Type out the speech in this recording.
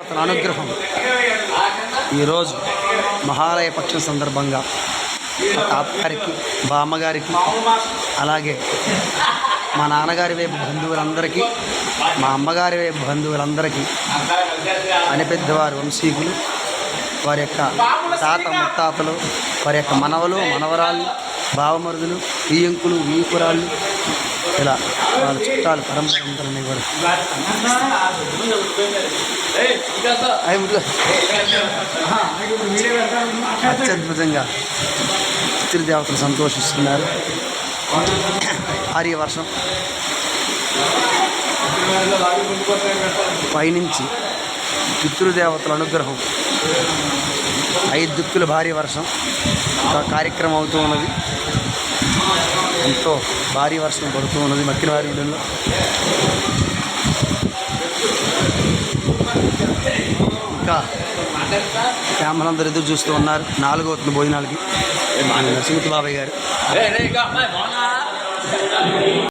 అతని అనుగ్రహం. ఈరోజు మహాలయ పక్షం సందర్భంగా మా తాతగారికి బామ్మగారికి అలాగే మా నాన్నగారి వైపు బంధువులందరికీ మా అమ్మగారి వైపు బంధువులందరికీ అని పెద్దవారు వంశీకులు వారి యొక్క తాత ముత్తాతలు వారి యొక్క మనవలు మనవరాళ్ళు బావమరుదులు వియ్యంకులు వీపురాళ్ళు ఇలా వాళ్ళ చుట్టాలు పరంపర అందరినీ కూడా. అత్యద్భుతంగా పితృదేవతలు సంతోషిస్తున్నారు. భారీ వర్షం. పైనుంచి పితృదేవతల అనుగ్రహం. ఐదు దిక్కుల భారీ వర్షం. ఒక కార్యక్రమం అవుతూ ఉన్నది. ఎంతో భారీ వర్షం పడుతూ ఉన్నది మక్కినవారి ఇళ్ళల్లో ఇంకా ఫ్యామిలీందరూ ఎదురు చూస్తూ ఉన్నారు. నాలుగో అవుతుంది భోజనాలకి. సుమిత్ బాబాయ్ గారు.